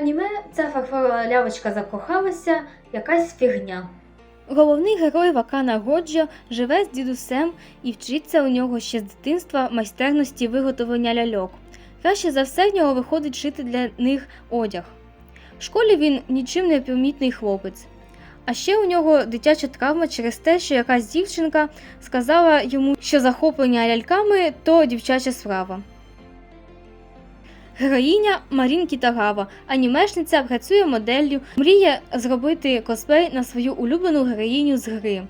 Аніме ця фарфорова лявочка закохалася, якась фігня. Головний герой Вакана Годжо живе з дідусем і вчиться у нього ще з дитинства майстерності виготовлення ляльок. Краще за все в нього виходить шити для них одяг. В школі він нічим не помітний хлопець. А ще у нього дитяча травма через те, що якась дівчинка сказала йому, що захоплення ляльками то дівчача справа. Героїня Марін Кітагава, анімешниця, працює моделлю, мріє зробити косплей на свою улюблену героїню з гри.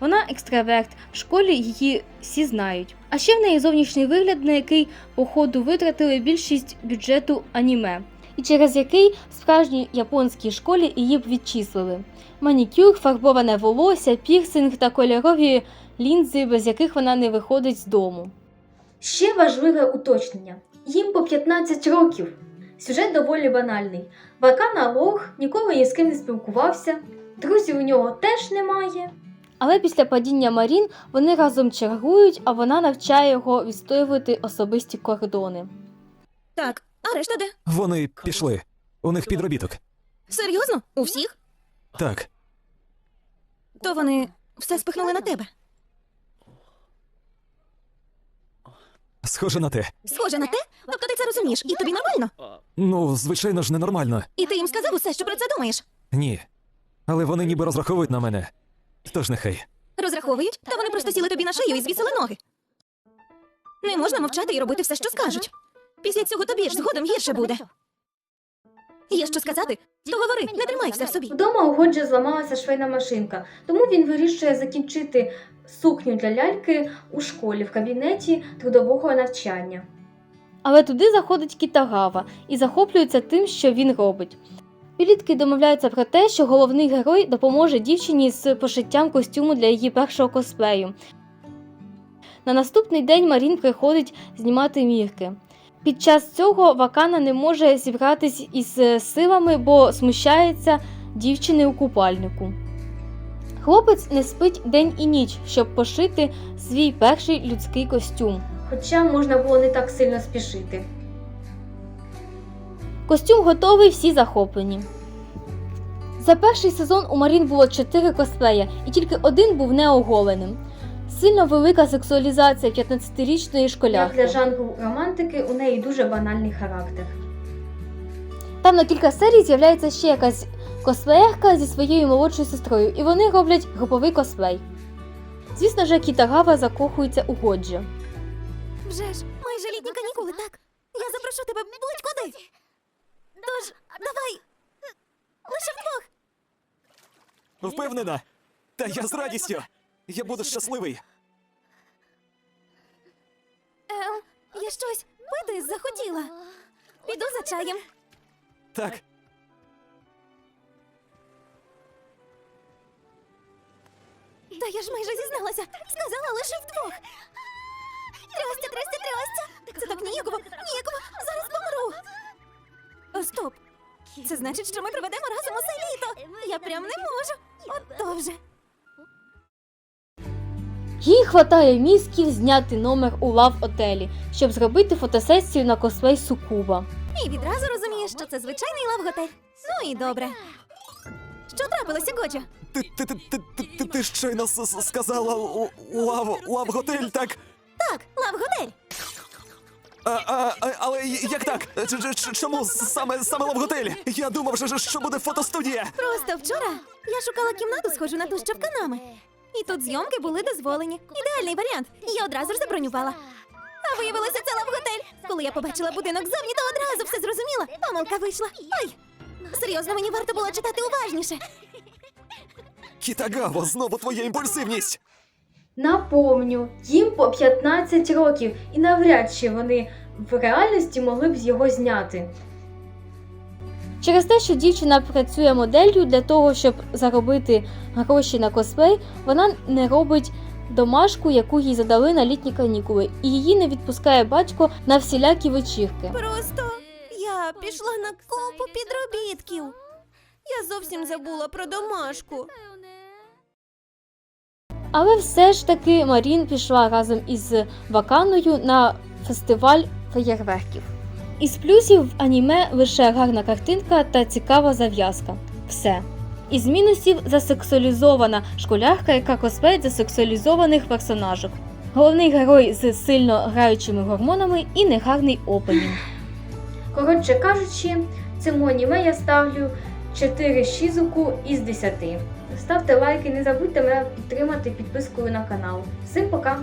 Вона екстраверт, в школі її всі знають. А ще в неї зовнішній вигляд, на який по ходу витратили більшість бюджету аніме, і через який в справжній японській школі її б відчислили. Манікюр, фарбоване волосся, пірсинг та кольорові лінзи, без яких вона не виходить з дому. Ще важливе уточнення: їм по 15 років. Сюжет доволі банальний. Вакана лох ніколи ні з ким не спілкувався, друзів у нього теж немає. Але після падіння Марін вони разом чергують, а вона навчає його відстоювати особисті кордони. Так, а решта де? Вони пішли. У них підробіток. Серйозно? У всіх? Так, То вони все спихнули на тебе. Схоже на те. Схоже на те? Тобто ти це розумієш, і тобі нормально? Ну, звичайно ж, ненормально. І ти їм сказав усе, що про це думаєш? Ні. Але вони ніби розраховують на мене. Тож нехай. Розраховують, та вони просто сіли тобі на шию і звісили ноги. Не можна мовчати і робити все, що скажуть. Після цього тобі ж згодом гірше буде. Є що сказати? То говори, не тримай все в собі. Вдома у Годжі зламалася швейна машинка, тому він вирішує закінчити сукню для ляльки у школі в кабінеті трудового навчання. Але туди заходить Кітагава і захоплюється тим, що він робить. Підлітки домовляються про те, що головний герой допоможе дівчині з пошиттям костюму для її першого косплею. На наступний день Марін приходить знімати мірки. Під час цього Вакана не може зібратись із е, силами, бо смущається дівчини у купальнику. Хлопець не спить день і ніч, щоб пошити свій перший людський костюм. Хоча можна було не так сильно спішити. Костюм готовий, всі захоплені. За перший сезон у Марін було 4 косплея, і тільки один був неоголеним. Сильно велика сексуалізація 15-річної школярки. Як для жанру романтики, у неї дуже банальний характер. Там на кілька серій з'являється ще якась косплеєрка зі своєю молодшою сестрою, і вони роблять груповий косплей. Звісно ж, Кітагава закохується у Годжі. Вже ж, майже літні канікули, так? Я запрошу тебе будь-куди. Тож, давай. Лише вдвох. Впевнена? Та я з радістю. Я буду щасливий. Ем, я щось пити захотіла. Піду за чаєм. Так, Та я ж майже зізналася. Сказала лише вдвох. Трястя, трястя, трястя. Це так ніяково, ніяково. Зараз помру. О, стоп. Це значить, що ми проведемо разом усе літо. Я прям не можу. Ото вже. Їй хватає мізків зняти номер у лав отелі, щоб зробити фотосесію на косплей Сукуба. І відразу розумієш, що це звичайний лав-готель. Ну і добре. Що трапилося, Годжо? ти, ти, ти, ти, ти, ти, ти щойно с- с- сказала у- лав, лав готель, так? Так, лав-готель. А, а, а, але як так? Ч- ч- ч- Чому саме саме лав готель? Я думав, що, що буде фотостудія. Просто вчора я шукала кімнату, схожу на ту, що в канами. І тут зйомки були дозволені. Ідеальний варіант. Я одразу ж забронювала. А виявилося це лав-готель. Коли я побачила будинок ззовні, то одразу все зрозуміла. Помилка вийшла. Ой! Серйозно, мені варто було читати уважніше. Кітагаво, знову твоя імпульсивність. Напомню, їм по 15 років, і навряд чи вони в реальності могли б його зняти. Через те, що дівчина працює моделлю для того, щоб заробити гроші на косплей, вона не робить домашку, яку їй задали на літні канікули, і її не відпускає батько на всілякі вечірки. Просто я пішла на купу підробітків. Я зовсім забула про домашку. Але все ж таки Марін пішла разом із Ваканою на фестиваль феєрверків. Із плюсів в аніме лише гарна картинка та цікава зав'язка. Все. Із мінусів засексуалізована школярка, яка косплеїть засексуалізованих персонажок. Головний герой з сильно граючими гормонами і негарний опенінг. Коротше кажучи, цьому аніме я ставлю 4 шізуку із 10. Ставте лайки, не забудьте мене підтримати підпискою на канал. Всім пока!